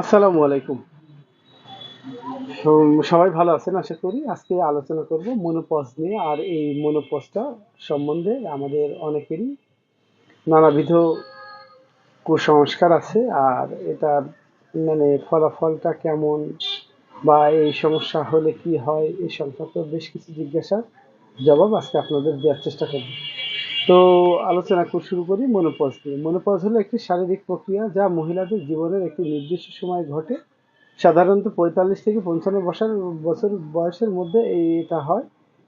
আসসালামু আলাইকুম। সবাই ভালো আছেন? আশা করি আজকে আলোচনা করব মনোপজ নিয়ে। আর এই মনোপজটা সম্বন্ধে আমাদের অনেকেরই নানাবিধ কুসংস্কার আছে। আর এটার মানে ফলাফলটা কেমন বা এই সমস্যা হলে কি হয় এই সংক্রান্ত বেশ কিছু জিজ্ঞাসা জবাব আজকে আপনাদের দেওয়ার চেষ্টা করব। তো আলোচনা শুরু করি মনোপজ দিয়ে মনোপজ হলো একটি শারীরিক প্রক্রিয়া যা মহিলাদের জীবনের একটি নির্দিষ্ট সময় ঘটে। সাধারণত পঁয়তাল্লিশ থেকে পঞ্চান্ন বছর বছর বয়সের মধ্যে এই- এটা হয়।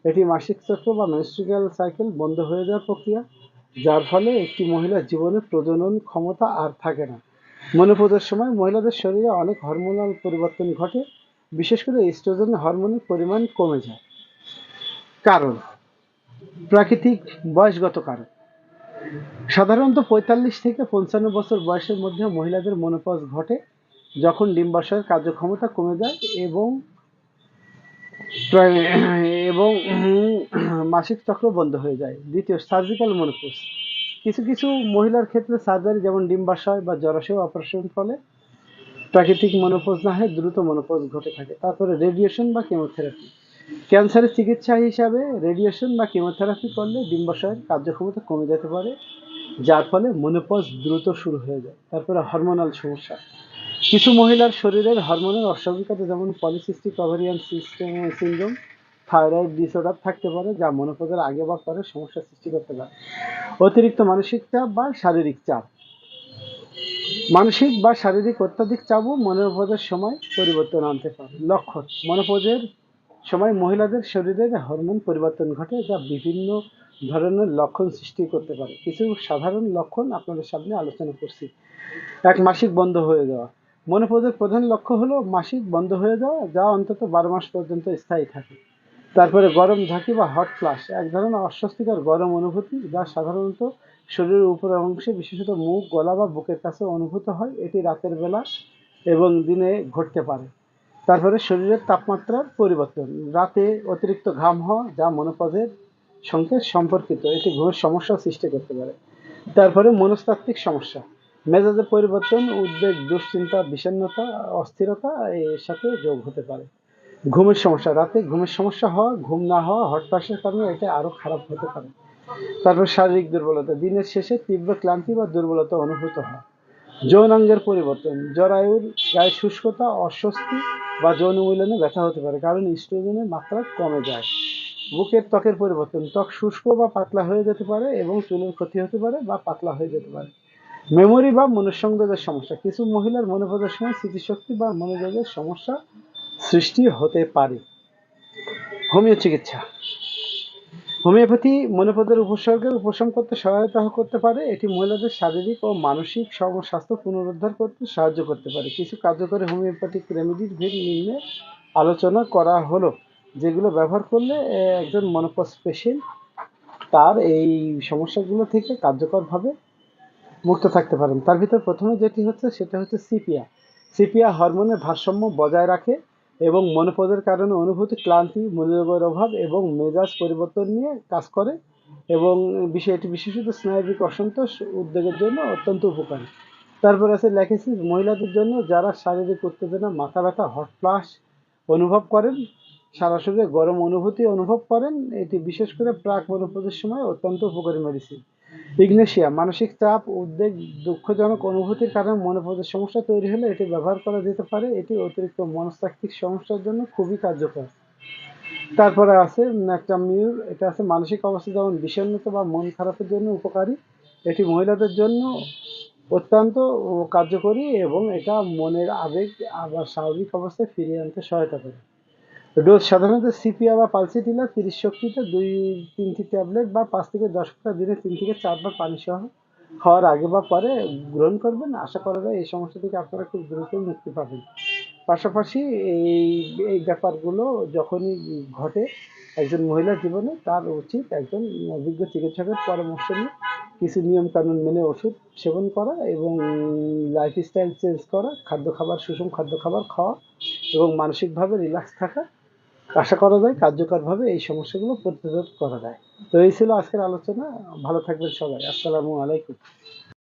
এটি মাসিক চক্র বা মেনস্ট্রিয়াল সাইকেল বন্ধ হয়ে যাওয়ার প্রক্রিয়া, যার ফলে একটি মহিলার জীবনে প্রজনন ক্ষমতা আর থাকে না। মনোপজের সময় মহিলাদের শরীরে অনেক হরমোনাল পরিবর্তন ঘটে, বিশেষ করে এস্ট্রোজেন হরমোনের পরিমাণ কমে যায়। কারণ প্রাকৃতিক বয়সগত কারণ সাধারণত পঁয়তাল্লিশ থেকে পঞ্চান্ন বছর বয়সের মধ্যে মহিলাদের মনোপজ ঘটে যখন ডিম্বাশয়ের কার্যক্ষমতা কমে যায় এবং এবং মাসিক চক্র বন্ধ হয়ে যায়। দ্বিতীয় সার্জিক্যাল মনোপজ কিছু কিছু মহিলার ক্ষেত্রে সার্জারি যেমন ডিম্বাশয় বা জরাশয় অপারেশন ফলে প্রাকৃতিক মনোপজ না হয় দ্রুত মনোপজ ঘটে থাকে। তারপরে রেডিয়েশন বা কেমোথেরাপি ক্যান্সারের চিকিৎসা হিসাবে রেডিয়েশন বা কেমোথেরাপি করলে ডিম্বাশয়ের কার্যক্ষমতা কমে যেতে পারে, যার ফলে মনোপজ দ্রুত শুরু হয়ে যায়। তারপরে হরমোনাল সমস্যা। কিছু মহিলার শরীরের হরমোনের অস্বাভাবিকতা যেমন polycystic ovarian system syndrome thyroid disorder থাকতে পারে, যা মনোপজের আগে বা পরে সমস্যা সৃষ্টি করতে পারে। অতিরিক্ত মানসিক চাপ বা শারীরিক চাপ। মানসিক বা শারীরিক অত্যাধিক চাপও মনোপজের সময় পরিবর্তন আনতে পারে। লক্ষণ মনোপজের সময় মহিলাদের শরীরের হরমোন পরিবর্তন ঘটে যা বিভিন্ন ধরনের লক্ষণ সৃষ্টি করতে পারে। কিছু সাধারণ লক্ষণ আপনাদের সামনে আলোচনা করছি। এক, মাসিক বন্ধ হয়ে যাওয়া। মনোপজের প্রধান লক্ষ্য হলো মাসিক বন্ধ হয়ে যাওয়া, যা অন্তত বারো মাস পর্যন্ত স্থায়ী থাকে। তারপরে গরম ঝাঁকি বা হট ফ্লাশ এক ধরনের অস্বস্তিকর গরম অনুভূতি, যা সাধারণত শরীরের উপরের অংশে, বিশেষত মুখ, গলা বা বুকের কাছে অনুভূত হয়। এটি রাতের বেলা এবং দিনে ঘটতে পারে। তারপরে শরীরের তাপমাত্রার পরিবর্তন। রাতে অতিরিক্ত ঘাম হওয়া যা মনোপজের সঙ্গে সম্পর্কিত, এটি ঘুমের সমস্যা সৃষ্টি করতে পারে। তারপরে মনস্তাত্ত্বিক সমস্যা। মেজাজের পরিবর্তন, উদ্বেগ, দুশ্চিন্তা, বিষণ্ণতা, অস্থিরতা, এর সাথে যোগ হতে পারে। ঘুমের সমস্যা। রাতে ঘুমের সমস্যা হওয়া, ঘুম না হওয়া হটফ্লাশের কারণে এটা আরও খারাপ হতে পারে। তারপর শারীরিক দুর্বলতা। দিনের শেষে তীব্র ক্লান্তি বা দুর্বলতা অনুভূত হয়। যৌনাঙ্গের পরিবর্তন। জরায়ুর গায়ে শুষ্কতা, অস্বস্তি বা যৌন মিলনে ব্যথা হতে পারে, কারণ ইস্ট্রোজেনের মাত্রা কমে যায়। বুকের ত্বকের পরিবর্তন, ত্বক শুষ্ক বা পাতলা হয়ে যেতে পারে এবং চুলের ক্ষতি হতে পারে বা পাতলা হয়ে যেতে পারে। মেমোরি বা মনোসংযোগের সমস্যা, কিছু মহিলার মনোযোগের সময় স্মৃতিশক্তি বা মনোযোগের সমস্যা সৃষ্টি হতে পারে। হোমিও চিকিৎসা। হোমিওপ্যাথি মনোপদের উপসর্গের উপশম করতে সহায়তা করতে পারে। এটি মহিলাদের শারীরিক ও মানসিক স্বাস্থ্য পুনরুদ্ধার করতে সাহায্য করতে পারে। কিছু কার্যকরী হোমিওপ্যাথিক রেমেডির ভিড় নিয়ে আলোচনা করা হলো, যেগুলো ব্যবহার করলে একজন মনোপজ পেশেন্ট তার এই সমস্যাগুলো থেকে কার্যকরভাবে মুক্ত থাকতে পারেন। তার ভিতর প্রথমে যেটি হচ্ছে, সেটা হচ্ছে সিপিয়া। সিপিয়া হরমোনের ভারসাম্য বজায় রাখে। এবং মনোপদের কারণে অনুভূতি, ক্লান্তি, মনোযোগের অভাব এবং মেজাজ পরিবর্তন নিয়ে কাজ করে এবং বিষয়টি বিশেষত স্নায়বিক অসন্তোষ উদ্বেগের জন্য অত্যন্ত উপকারী। তারপর আছে ল্যাকেসিস মহিলাদের জন্য যারা শারীরিক উত্তেজনা, মাথা ব্যথা, হট ফ্লাশ অনুভব করেন, সারা শরীরে গরম অনুভূতি অনুভব করেন, এটি বিশেষ করে প্রাক মনোপদের সময় অত্যন্ত উপকারী মেডিসিন ইগনেশিয়া, মানসিক চাপ, উদ্বেগ, দুঃখজনক অনুভূতির কারণে মনে মনোপদের সমস্যা তৈরি হলে এটি ব্যবহার করা যেতে পারে। এটি অতিরিক্ত মনস্তাত্ত্বিক সমস্যার জন্য খুবই কার্যকর। তারপরে আছে ন্যাকটামিউর এটা আছে মানসিক অবস্থা যেমন বিষণ্ণতা বা মন খারাপের জন্য উপকারী। এটি মহিলাদের জন্য অত্যন্ত কার্যকরী এবং এটা মনের আবেগ আবার স্বাভাবিক অবস্থায় ফিরিয়ে আনতে সহায়তা করে। ডোজ সাধারণত সিপিয়া বা পালসিটিলা তিরিশ শক্তিতে দুই তিনটি ট্যাবলেট বা পাঁচ থেকে দশ ফোঁটা দিনে তিন থেকে চারবার পানি সহ খাওয়ার আগে বা পরে গ্রহণ করবেন। আশা করা যায় এই সমস্যা থেকে আপনারা খুব দ্রুতই মুক্তি পাবেন। পাশাপাশি এই এই ব্যাপারগুলো যখনই ঘটে একজন মহিলার জীবনে, তার উচিত একজন অভিজ্ঞ চিকিৎসকের পরামর্শ নিয়ে কিছু নিয়ম কানুন মেনে ওষুধ সেবন করা এবং লাইফস্টাইল চেঞ্জ করা, খাদ্য খাবার, সুষম খাদ্য খাবার খাওয়া এবং মানসিকভাবে রিল্যাক্স থাকা আশা করা যায় কার্যকরভাবে এই সমস্যাগুলো প্রতিরোধ করা যায়। তো এই ছিল আজকের আলোচনা। ভালো থাকবেন সবাই। আসসালামু আলাইকুম।